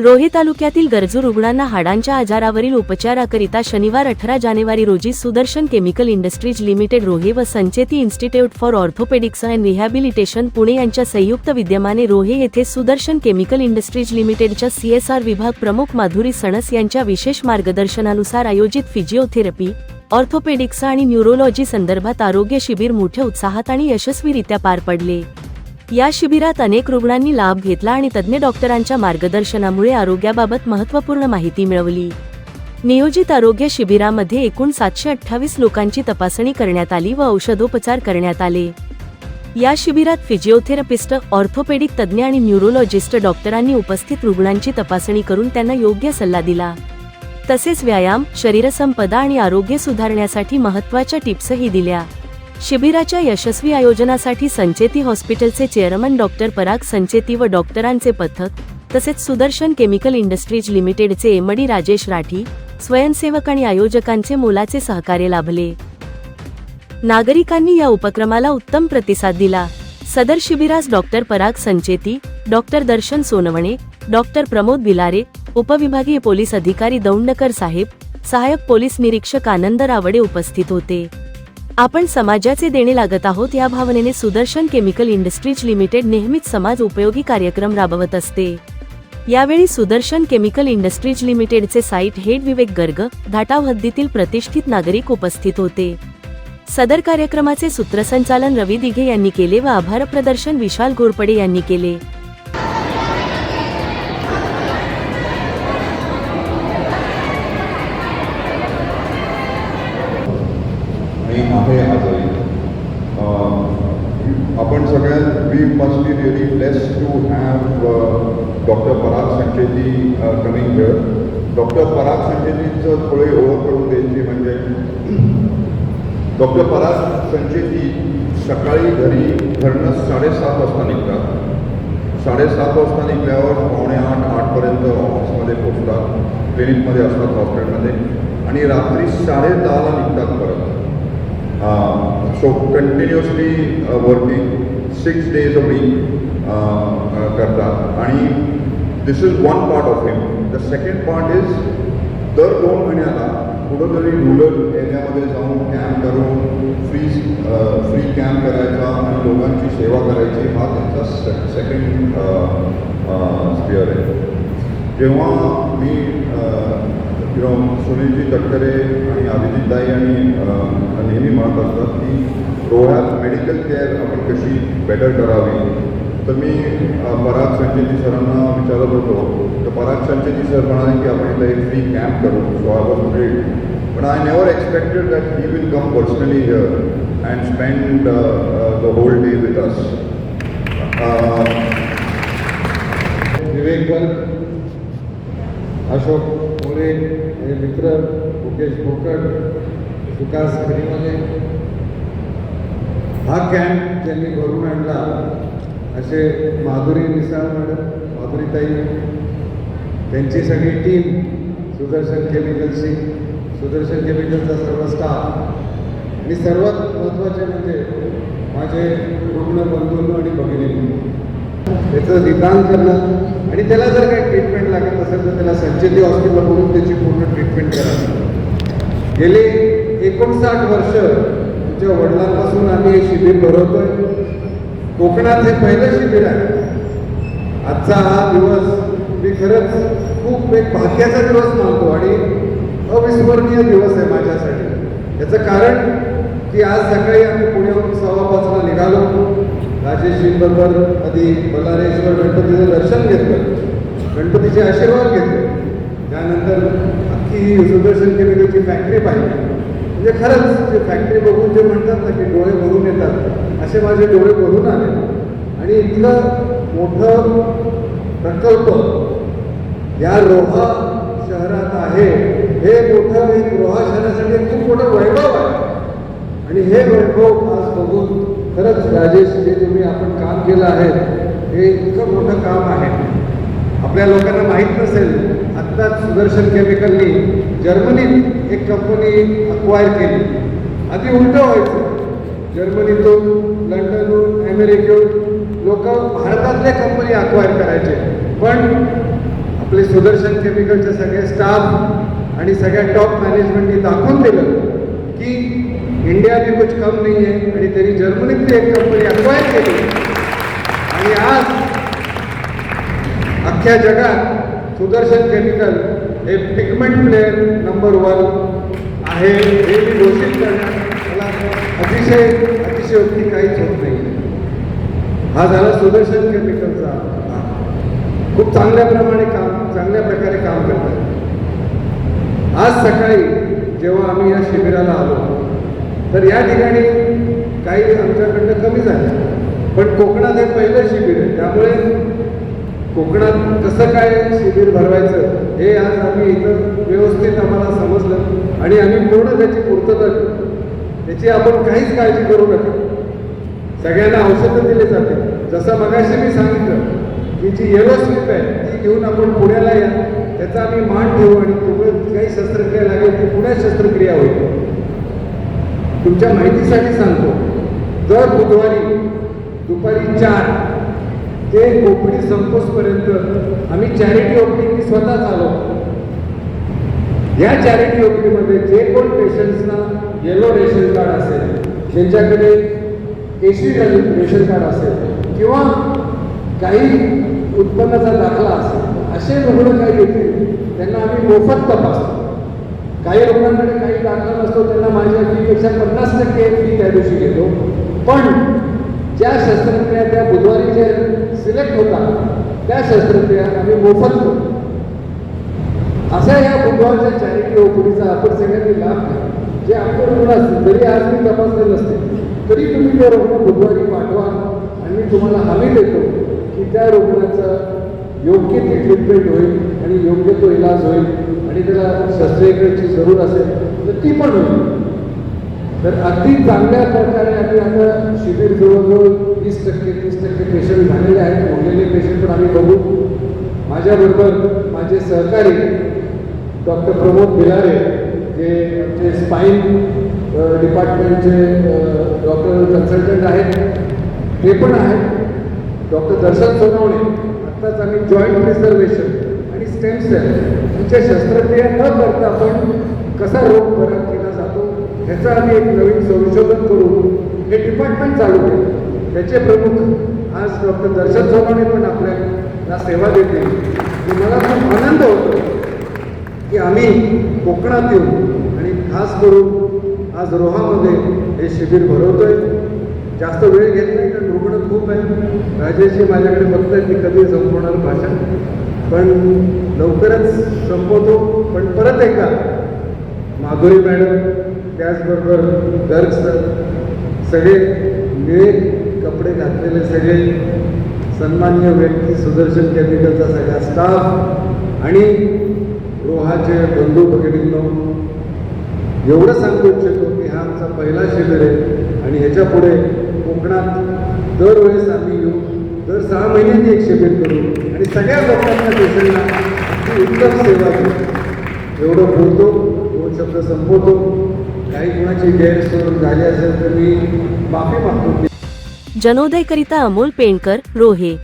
रोहे तालुक्यातील गरजू रुग्णांना हाडांच्या आजारावरील उपचाराकरिता शनिवार अठरा जानेवारी रोजी Sudarshan chemical industries limited Rohe व Sancheti institute for orthopaedics and rehabilitation Pune यांच्या संयुक्त विद्यमाने रोहे येथे सुदर्शन केमिकल इंडस्ट्रीज लिमिटेडच्या सीएसआर विभाग प्रमुख माधुरी सणस यांच्या विशेष मार्गदर्शनानुसार आयोजित फिजिओथेरपी ऑर्थोपेडिक्स आणि न्यूरोलॉजी संदर्भात आरोग्य शिबिर मोठ्या उत्साहात आणि यशस्वीरित्या पार पडले. या शिबिरात अनेक रुग्णांनी लाभ घेतला आणि तज्ज्ञ डॉक्टरांच्या मार्गदर्शनामुळे आरोग्याबाबत महत्त्वपूर्ण माहिती मिळवली. नियोजित आरोग्य शिबिरामध्ये एकूण सातशे अठ्ठावीस लोकांची तपासणी करण्यात आली व औषधोपचार करण्यात आले. या शिबिरात फिजिओथेरपिस्ट ऑर्थोपेडिक तज्ज्ञ आणि न्यूरोलॉजिस्ट डॉक्टरांनी उपस्थित रुग्णांची तपासणी करून त्यांना योग्य सल्ला दिला. तसेच व्यायाम शरीरसंपदा आणि आरोग्य सुधारण्यासाठी महत्त्वाच्या टिप्सही दिल्या. शिबिराच्या यशस्वी आयोजनासाठी संचेती हॉस्पिटलचे चेअरमन डॉक्टर पराग संचेती व डॉक्टरांचे पथक तसेच सुदर्शन केमिकल इंडस्ट्रीज लिमिटेडचे एमडी राजेश राठी स्वयंसेवक आणि आयोजकांचे मोलाचे सहकार्य लाभले. नागरिकांनी या उपक्रमाला उत्तम प्रतिसाद दिला. सदर शिबिरास doctor Parag Sancheti doctor Darshan Sonawane doctor Pramod Bilare उपविभागीय पोलीस अधिकारी दौंडकर साहेब सहाय्यक पोलीस निरीक्षक आनंद रावडे उपस्थित होते. आपण समाजाचे देणे लागत आहोत या भावनेने सुदर्शन केमिकल इंडस्ट्रीज लिमिटेड नेहमीच समाज उपयोगी कार्यक्रम राबवत असते. यावेळी सुदर्शन केमिकल इंडस्ट्रीज लिमिटेडचे साईट हेड विवेक गर्ग धाटाव हद्दीतील प्रतिष्ठित नागरिक उपस्थित होते. सदर कार्यक्रमाचे सूत्रसंचालन रवी दिघे यांनी केले व आभार प्रदर्शन विशाल घोरपडे यांनी केले. आणि आहे आजही आपण सगळ्यात we must be really bless to have doctor Parag Sancheti coming here doctor पराग संचेतीचं थोडी ओळख करून द्यायची म्हणजे डॉक्टर पराग संचेजी सकाळी घरी घरनं साडेसात वाजता निघतात. साडेसात वाजता निघल्यावर पावणे आठ आठपर्यंत ऑफिसमध्ये पोचतात क्लिनिकमध्ये असतात हॉस्पिटलमध्ये आणि रात्री साडे दहाला निघतात परत. So continuously working six days a week करतात आणि this is one part of him the second part is दर दोन महिन्याला कुठंतरी रुरल एरियामध्ये जाऊन कॅम्प करून फ्री फ्री कॅम्प करायचा आणि लोकांची सेवा करायची हा त्यांचा से सेकंड स्पिअर आहे. जेव्हा मी uh, किंवा सुनीलजी तटकरे आणि अभिजितदाई आणि नेहमी म्हणत असतात की रोह्यात मेडिकल केअर आपण कशी बेटर करावी? तर मी पराग संचेती सरांना विचारत होतो. तर पराग संचेती सर म्हणाले की आपण इथं एक फ्री कॅम्प करू सो आय वॉज ग्रेट पण I never expected that he will come personally here and spend the whole day with us Vivek Ashok More हे मित्र मुकेश भोकट विकास खरीमले हा कॅम्प त्यांनी भरून आणला असे माधुरी मिसाळ मॅडम माधुरीताई त्यांची सगळी टीम सुदर्शन केमिकलची सुदर्शन केमिकलचा सर्व स्टाफ आणि सर्वात महत्त्वाचे म्हणजे माझे रुग्ण बंधू आणि भगिनी त्याचं निदान करणं. आणि त्याला जर काही ट्रीटमेंट लागत असेल तर त्याला संचेती हॉस्पिटल म्हणून त्याची पूर्ण ट्रीटमेंट करावी. गेले एकोणसाठ वर्ष तुमच्या वडिलांपासून आम्ही हे शिबिर भरवतोय. कोकणात हे पहिलं शिबिर आहे. आजचा हा दिवस मी खरंच खूप एक भाग्याचा दिवस मानतो आणि अविस्मरणीय दिवस आहे माझ्यासाठी. याचं कारण की आज सकाळी आम्ही पुण्याहून सव्वा पाचला निघालो. राजेशजींबरोबर आधी बलारेश्वर गणपतीचं दर्शन घेतलं. गणपतीचे आशीर्वाद घेतले. त्यानंतर अख्खी सुदर्शन केमिकलची फॅक्टरी पाहिली. म्हणजे खरंच जे फॅक्टरी बघून जे म्हणतात ना की डोळे भरून येतात असे माझे डोळे भरून आले. आणि इतकं मोठं प्रकल्प या रोहा शहरात आहे हे मोठं एक रोहा शहरासाठी खूप मोठं वैभव आहे. आणि हे वैभव आज बघून खरंच राजेश जे तुम्ही आपण काम केलं आहे हे इतकं मोठं काम आहे. आपल्या लोकांना माहीत नसेल आत्ताच सुदर्शन केमिकलनी जर्मनीत एक कंपनी अक्वायर केली. आधी उलटं व्हायचं. जर्मनीतून लंडनहून अमेरिकेहून लोक भारतातल्या कंपनी अक्वायर करायचे. पण आपले सुदर्शन केमिकलचे सगळे स्टाफ आणि सगळ्या टॉप मॅनेजमेंटनी दाखवून दिलं की इंडिया भी कुछ कम नाही आहे आणि त्यांनी जर्मनीतली एक कंपनी अक्वायर केली. आणि आज अख्ख्या जगात सुदर्शन केमिकल हे पिगमेंट प्लेअर नंबर वन आहे हे मी घोषित करण्यात मला अतिशय अतिशयोक्ती काहीच होत नाही. हा झाला सुदर्शन केमिकलचा खूप चांगल्या प्रमाणे काम चांगल्या प्रकारे काम करतात. आज सकाळी जेव्हा आम्ही या शिबिराला आलो तर या ठिकाणी काही आमच्याकडनं कमी झाले. पण कोकणात हे पहिलं शिबिर आहे. त्यामुळे कोकणात कसं काय शिबिर भरवायचं हे आज आम्ही इथं व्यवस्थित आम्हाला समजलं आणि आम्ही पूर्ण त्याची पूर्तता केली. त्याची आपण काहीच काळजी करू नका. सगळ्यांना औषधं दिले जाते. जसं मगाशी मी सांगितलं की जी येलो स्लिप आहे ती घेऊन आपण पुण्याला या. त्याचा आम्ही मान ठेवू आणि तुम्ही काही शस्त्रक्रिया लागेल ती पुण्यात शस्त्रक्रिया होईल. तुमच्या माहितीसाठी सांगतो. दर बुधवारी दुपारी चार ते कोकणी संपोसपर्यंत आम्ही चॅरिटी ओपनिंग मी स्वतः चालवतो या चॅरिटी ओपनिंगमध्ये जे कोण पेशंट्सना येलो रेशन कार्ड असेल ज्यांच्याकडे एसी रेशन कार्ड असेल किंवा काही उत्पन्नाचा दाखला असेल असे रुग्ण काही येतील त्यांना आम्ही मोफत तपासतो. काही रुग्णांकडे काही दाखला नसतो त्यांना माझ्या फीपेक्षा पन्नास टक्के फी त्या दिवशी घेतो. पण ज्या शस्त्रक्रिया त्या बुधवारी जे सिलेक्ट होतात त्या शस्त्रक्रिया आम्ही मोफत करतो असा या बुधवारच्या चॅरिटी ओपीडीचा आपण सगळ्यांनी लाभ घ्या. जे आपण रुग्ण असतील जरी आज मी तपासले नसते तरी तुम्ही त्या रुग्ण बुधवारी पाठवा आणि मी तुम्हाला हमी देतो की त्या रुग्णाचं योग्य ते ट्रीटमेंट होईल आणि योग्य तो इलाज होईल. आणि त्याला शस्त्रक्रियेची जरूर असेल तर ती पण होईल. तर अगदी चांगल्या प्रकारे आम्ही आता शिबिर जवळजवळ वीस टक्के तीस टक्के पेशंट झालेले आहेत. उरलेले पेशंट पण आम्ही बघू. माझ्याबरोबर माझे सहकारी डॉक्टर प्रमोद भिलारे जे आमचे स्पाईन डिपार्टमेंटचे डॉक्टर कन्सल्टंट आहेत ते पण आहेत. डॉक्टर दर्शन सोनवणे आत्ताच आम्ही जॉईंट रिझर्वेशन स्टेम सेल यांच्या शस्त्रक्रिया न करता आपण कसा रोग बरा केला जातो ह्याचं आम्ही एक नवीन संशोधन करून हे डिपार्टमेंट चालू केलं. त्याचे प्रमुख आज डॉक्टर दर्शन चव्हाणे पण आपल्याला सेवा देते आणि मला खूप आनंद होतो की आम्ही कोकणात येऊ आणि खास करून आज रोहामध्ये हे शिबिर भरवतोय. जास्त वेळ घेत नाही कारण रुग्ण खूप आहे. राजेशजी माझ्याकडे बघतायत की कधी संपवणार भाषण. पण लवकरच संपवतो. पण परत एकदा माधुरी मॅडम त्याचबरोबर गर्ग सर सगळे निळे कपडे घातलेले सगळे सन्मान्य व्यक्ती सुदर्शन केमिकलचा सगळा स्टाफ आणि रोहाचे बंधू भगिनींनो एवढं सांगू इच्छितो की हा आमचा पहिला शिबिर आहे आणि ह्याच्या पुढे कोकणात दरवेळेस आम्ही येऊ दर सहा महिन्यांनी एक शिबिर करू. आणि सगळ्या लोकांना पेशंटला उत्तम सेवा देतो एवढं बोलतो दोन शब्द संपवतो. काही कुणाची गैरसोय झाली असेल तर मी माफी मागतो. जनोदयकरिता अमोल पेंडकर रोहे.